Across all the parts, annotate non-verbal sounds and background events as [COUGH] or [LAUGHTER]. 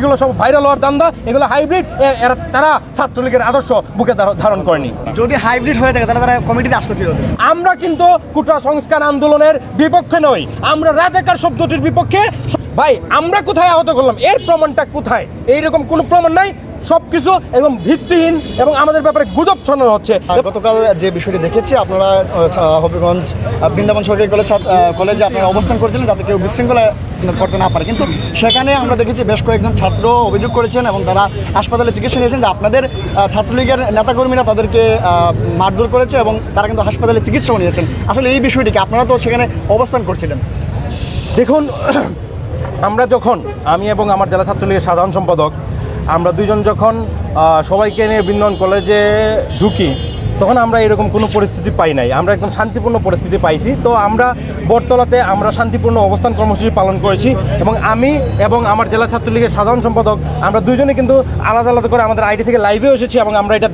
এগুলো সব ভাইরাল হওয়ার দান্দা এগুলো হাইব্রিড এরা তারা ছাত্রলীগের আদর্শ বুকে ধারণ করেনি। যদি হাইব্রিড হয়ে থাকে তাহলে তারা কমিটিতে আসলো কি হবে আমরা কিন্তু কুটা সংস্কার আন্দোলনের বিপক্ষে নই আমরা রাজাকার শব্দটির বিপক্ষে ভাই আমরা কোথায় আহত করলাম? এর প্রমাণটা কোথায়? এইরকম কোনো প্রমাণ নাই সবকিছু একদম ভিত্তিহীন এবং আমাদের ব্যাপারে গুজব ছড়ানো হচ্ছে। গতকাল যে বিষয়টি দেখেছি আপনারা হবিগঞ্জ বৃন্দাবন সরকারি কলেজ কলেজে আপনারা অবস্থান করেছিলেন যাতে কেউ বিশৃঙ্খলা করতে না পারে। কিন্তু সেখানে আমরা দেখেছি বেশ কয়েকজন ছাত্র অভিযোগ করেছেন এবং তারা হাসপাতালে চিকিৎসা নিয়েছেন যে আপনাদের ছাত্রলীগের নেতাকর্মীরা তাদেরকে মারধর করেছে এবং তারা কিন্তু হাসপাতালে চিকিৎসাও নিয়েছেন। আসলে এই বিষয়টিকে আপনারা তো সেখানে অবস্থান করছিলেন। দেখুন, [CLEARS THROAT] আমরা যখন, আমি এবং আমার জেলা ছাত্রলীগের সাধারণ সম্পাদক, আমরা দুইজন যখন সবাইকে নিয়ে বৃন্দন কলেজে ঢুকি তখন আমরা এরকম কোনো পরিস্থিতি পাই নাই। আমরা একদম শান্তিপূর্ণ পরিস্থিতি পাইছি। তো আমরা বটতলাতে আমরা শান্তিপূর্ণ অবস্থান কর্মসূচি পালন করেছি এবং আমি এবং আমার জেলা ছাত্রলীগের সাধারণ সম্পাদক আমরা দুজনে কিন্তু আলাদা আলাদা করে আমাদের আইডি থেকে লাইভেও এসেছি এবং আমরা এটা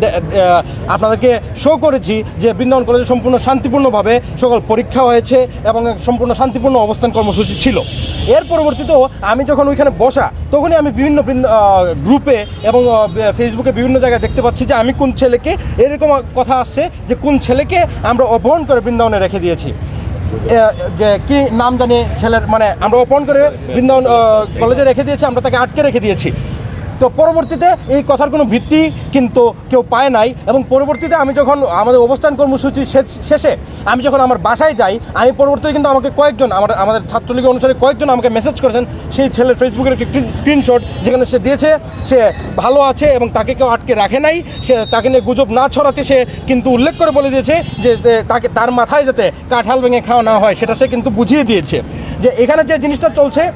আপনাদেরকে শো করেছি যে বৃন্দাবন কলেজে সম্পূর্ণ শান্তিপূর্ণভাবে সকল পরীক্ষা হয়েছে এবং সম্পূর্ণ শান্তিপূর্ণ অবস্থান কর্মসূচি ছিল। এর পরবর্তীতেও আমি যখন ওইখানে বসা, তখনই আমি বিভিন্ন গ্রুপে এবং ফেসবুকে বিভিন্ন জায়গায় দেখতে পাচ্ছি যে আমি কোন ছেলেকে এরকম কথা আসছে যে কোন ছেলেকে আমরা অপহরণ করে বৃন্দাবনে রেখে দিয়েছি। যে কি নাম জানি ছেলের মানে আমরা অপহরণ করে বৃন্দাবন কলেজে রেখে দিয়েছি, আমরা তাকে আটকে রেখে দিয়েছি। তো পরবর্তীতে এই কথার কোনো ভিত্তি কিন্তু কেউ পায় নাই এবং পরবর্তীতে আমি যখন আমাদের অবস্থান কর্মসূচি শেষ- আমি যখন আমার বাসায় যাই, আমি পরবর্তীতে কিন্তু আমাকে কয়েকজন, আমার আমাদের ছাত্রলীগের অনুসারে কয়েকজন আমাকে মেসেজ করেছেন। সেই ছেলের ফেসবুকের একটি স্ক্রিনশট যেখানে সে দিয়েছে, সে ভালো আছে এবং তাকে কেউ আটকে রাখে নাই, সে তাকে নিয়ে গুজব না ছড়াতে সে কিন্তু উল্লেখ করে বলে দিয়েছে যে তাকে তার মাথায় যাতে কাঁঠাল ভেঙে খাওয়া না হয়, সেটা সে কিন্তু বুঝিয়ে দিয়েছে। যে এখানে যে জিনিসটা চলছে,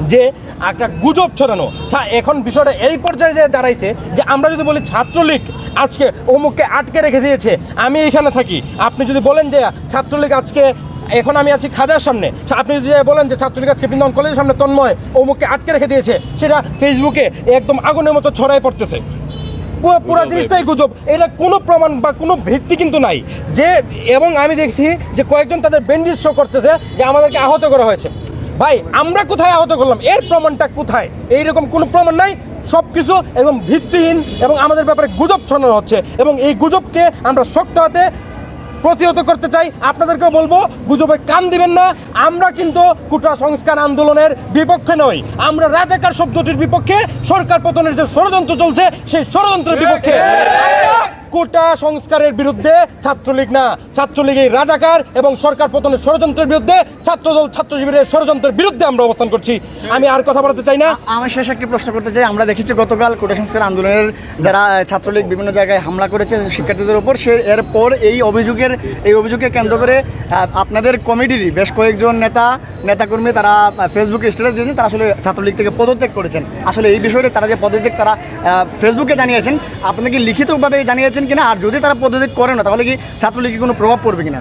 যে একটা গুজব ছড়ানো এখন বিষয়টা এই পর্যায়ে যে দাঁড়াইছে যে আমরা যদি বলি ছাত্রলীগ আজকে অমুককে আটকে রেখে দিয়েছে আমি এখানে থাকি। আপনি যদি বলেন যে ছাত্রলীগ আজকে এখন আমি আছি খাজার সামনে আপনি যদি বলেন যে ছাত্রলীগ আজকে বৃন্দাবন কলেজের সামনে তন্ময় অমুককে আটকে রেখে দিয়েছে সেটা ফেসবুকে একদম আগুনের মতো ছড়াই পড়তেছে। পুরো জিনিসটাই গুজব। এটা কোনো প্রমাণ বা কোনো ভিত্তি কিন্তু নাই। যে এবং আমি দেখছি যে কয়েকজন তাদের বেন্ডিস শো করতেছে যে আমাদেরকে আহত করা হয়েছে। ভাই আমরা কোথায় আহত করলাম? এর প্রমাণটা কোথায়? এইরকম কোনো প্রমাণ নাই? সব কিছু একদম ভিত্তিহীন এবং আমাদের ব্যাপারে গুজব ছড়ানো হচ্ছে এবং এই গুজবকে আমরা শক্ত হাতে প্রতিহত করতে চাই। আপনাদেরকেও বলব গুজবে কান দিবেন না। আমরা কিন্তু কুটা সংস্কার আন্দোলনের বিপক্ষে নই। আমরা রাজাকার শব্দটির বিপক্ষে সরকার পতনের যে ষড়যন্ত্র চলছে সেই ষড়যন্ত্রের বিপক্ষে। কোটা সংস্কারের বিরুদ্ধে ছাত্রলীগ না। ছাত্রলীগ এই রাজাকার এবং সরকার পতনের ষড়যন্ত্রের বিরুদ্ধে ছাত্রদল, ছাত্র শিবিরের ষড়যন্ত্রের বিরুদ্ধে আমরা অবস্থান করছি। আমি আর কথা বলতে চাই না। আমি শেষ একটি প্রশ্ন করতে চাই। আমরা দেখেছি গতকাল কোটা সংস্কার আন্দোলনের যারা ছাত্রলীগ বিভিন্ন জায়গায় হামলা করেছে শিক্ষার্থীদের উপর সে এরপর এই অভিযোগের, এই অভিযোগকে কেন্দ্র করে আপনাদের কমিটিরই বেশ কয়েকজন নেতা, নেতাকর্মী তারা ফেসবুকে স্ট্যাটাস দিয়েছেন। তারা আসলে ছাত্রলীগ থেকে পদত্যাগ করেছেন। আসলে এই বিষয়টি তারা যে পদত্যাগ তারা ফেসবুকে জানিয়েছেন। আপনি কি লিখিতভাবে জানিয়েছেন কিনা আর যদি তারা পদত্যাগ করে না তাহলে কি ছাত্রলীগে কোনো প্রভাব পড়বে কিনা?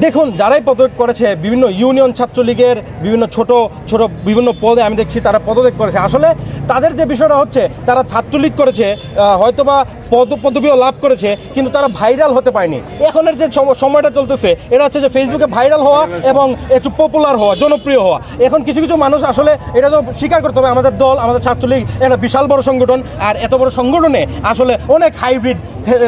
দেখুন, যারাই পদত্যাগ করেছে, বিভিন্ন ইউনিয়ন ছাত্রলীগের, বিভিন্ন ছোট ছোট বিভিন্ন পদে আমি দেখছি তারা পদত্যাগ করেছে। আসলে তাদের যে বিষয়টা হচ্ছে, তারা ছাত্রলীগ করেছে হয়তোবা পদ, পদবিও লাভ করেছে, কিন্তু তারা ভাইরাল হতে পারেনি। এখনের যে সম- সময়টা চলতেছে, এটা হচ্ছে যে ফেসবুকে ভাইরাল হওয়া এবং একটু পপুলার হওয়া, জনপ্রিয় হওয়া। এখন কিছু কিছু মানুষ আসলে এটা তো স্বীকার করতে হবে, আমাদের দল, আমাদের ছাত্রলীগ একটা বিশাল বড় সংগঠন, আর এত বড় সংগঠনে আসলে অনেক হাইব্রিড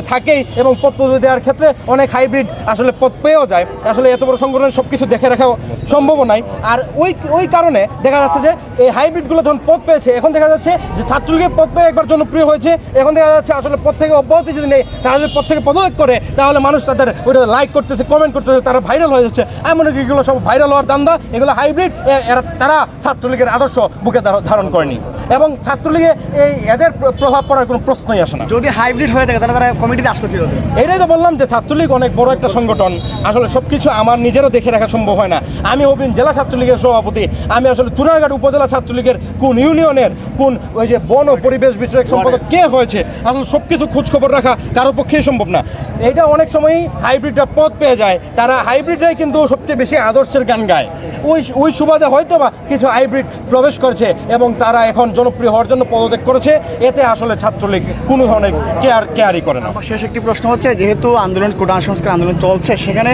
থাকেই এবং পদ দেওয়ার ক্ষেত্রে অনেক হাইব্রিড আসলে পদ পেয়েও যায়। আসলে এত বড় সংগঠন সব কিছু দেখে রাখা সম্ভব নাই। আর ওই ওই কারণে দেখা যাচ্ছে যে এই হাইব্রিডগুলো যখন পথ পেয়েছে এখন দেখা যাচ্ছে যে ছাত্রলীগের পথ পেয়ে একবার জনপ্রিয় হয়েছে। এখন দেখা যাচ্ছে আসলে পথ থেকে অব্যাহতি যদি নেই তারা যদি পথ থেকে পদত্যাগ করে তাহলে মানুষ তাদের ওইটা লাইক করতেছে কমেন্ট করতেছে তারা ভাইরাল হয়ে যাচ্ছে। এমন কি এগুলো সব ভাইরাল হওয়ার দান্দা এগুলো হাইব্রিড এরা তারা ছাত্রলীগের আদর্শ বুকে ধার- ধারণ করেনি। এবং ছাত্রলীগে এই এদের প্রভাব পড়ার কোনো প্রশ্নই আসে না। যদি হাইব্রিড হয়ে থাকে তাহলে তারা কমিটিতে আসলো কি হবে এটাই তো বললাম যে ছাত্রলীগ অনেক বড় একটা সংগঠন। আসলে সব কিছু আমার নিজেরও দেখে রাখা সম্ভব হয় না। আমি হবিন জেলা ছাত্রলীগের সভাপতি। আমি আসলে চুনারঘাট উপজেলা ছাত্রলীগের কোন ইউনিয়নের, কোন ওই যে বন ও পরিবেশ বিষয়ক সম্পাদক কে হয়েছে, আসলে সব কিছু খোঁজখবর রাখা কারও পক্ষেই সম্ভব না। এটা অনেক সময়ই হাইব্রিডটা পথ পেয়ে যায়। তারা হাইব্রিডরাই কিন্তু সবচেয়ে বেশি আদর্শের গান গায়। ওই ওই সুবাদে হয়তো বা কিছু হাইব্রিড প্রবেশ করেছে এবং তারা এখন জনপ্রিয় হওয়ার জন্য পদত্যাগ করেছে। এতে আসলে ছাত্রলীগ কোনো ধরনের কেয়ার, কেয়ারই করে না। শেষ একটি প্রশ্ন হচ্ছে, যেহেতু আন্দোলন, কোটা সংস্কার আন্দোলন চলছে, সেখানে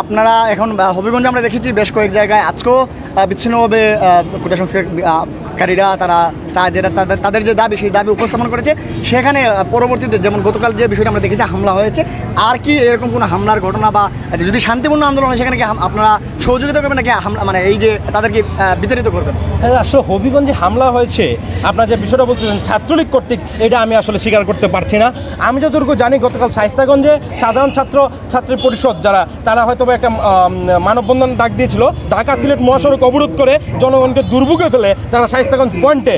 আপনারা এখন হবিগঞ্জে আমরা দেখেছি বেশ কয়েক জায়গায় আজকেও বিচ্ছিন্নভাবে কোটা কোটা সংস্কারকারীরা তারা চা- যেটা তাদের তাদের যে দাবি, সেই দাবি উপস্থাপন করেছে। সেখানে পরবর্তীতে যেমন গতকাল যে বিষয়টা আমরা দেখেছি, হামলা হয়েছে। আর কি এরকম কোনো হামলার ঘটনা বা যদি শান্তিপূর্ণ আন্দোলন হয়, সেখানে কি আপনারা সহযোগিতা করবেন নাকি হামলা মানে এই যে তাদেরকে বিতাড়িত করবেন? হ্যাঁ আসলে হবিগঞ্জে হামলা হয়েছে। আপনার যে বিষয়টা বলতেছেন, ছাত্রলীগ কর্তৃক, এটা আমি আসলে স্বীকার করতে পারছি না। আমি যতটুকু জানি, গতকাল শাইস্তাগঞ্জে সাধারণ ছাত্র, ছাত্রী পরিষদ যারা, তারা হয়তো একটা মানববন্ধন ডাক দিয়েছিল। ঢাকা সিলেট মহাসড়ক অবরোধ করে জনগণকে দুর্ভোগে ফেলে তারা শাইস্তাগঞ্জ পয়েন্টে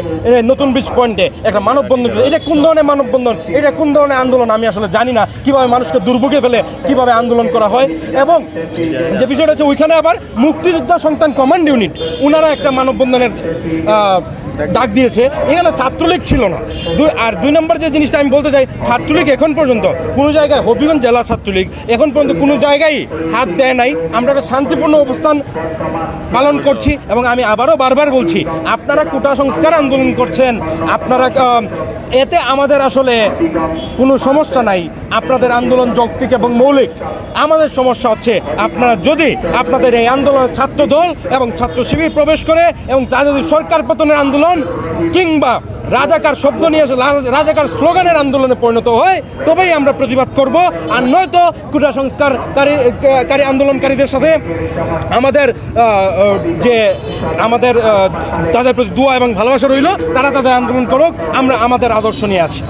নতুন ব্রিজ পয়েন্টে একটা মানববন্ধন। এটা কোন ধরনের মানববন্ধন? এটা কোন ধরনের আন্দোলন? আমি আসলে জানি না। কীভাবে মানুষকে দুর্ভোগে ফেলে, কীভাবে আন্দোলন করা হয়? এবং যে বিষয়টা হচ্ছে ওইখানে আবার মুক্তিযোদ্ধা সন্তান কমান্ড ইউনিট ওনারা একটা মানববন্ধনের ডাক দিয়েছে। এখানে ছাত্রলীগ ছিল না। দুই আর দুই নম্বর যে জিনিসটা আমি বলতে চাই, ছাত্রলীগ এখন পর্যন্ত কোনো জায়গায়, হবিগঞ্জ জেলা ছাত্রলীগ এখন পর্যন্ত কোনো জায়গায় হাত দেয় নাই। আমরা একটা শান্তিপূর্ণ অবস্থান পালন করছি এবং আমি আবারও বারবার বলছি, আপনারা কোটা সংস্কার আন্দোলন করছেন। আপনারা এতে আমাদের আসলে কোনো সমস্যা নাই। আপনাদের আন্দোলন যৌক্তিক এবং মৌলিক। আমাদের সমস্যা হচ্ছে, আপনারা যদি আপনাদের এই আন্দোলনে ছাত্র দল এবং ছাত্র শিবির প্রবেশ করে এবং তা যদি সরকার পতনের আন্দোলন কিংবা রাজাকার শব্দ নিয়ে এসে রাজাকার স্লোগানের আন্দোলনে পরিণত হয়, তবেই আমরা প্রতিবাদ করব। আর নয়তো কুটা সংস্কারকারী, কারী আন্দোলনকারীদের সাথে আমাদের যে আমাদের তাদের প্রতি দোয়া এবং ভালোবাসা রইল, তারা তাদের আন্দোলন করুক, আমরা আমাদের আদর্শ নিয়ে আছি।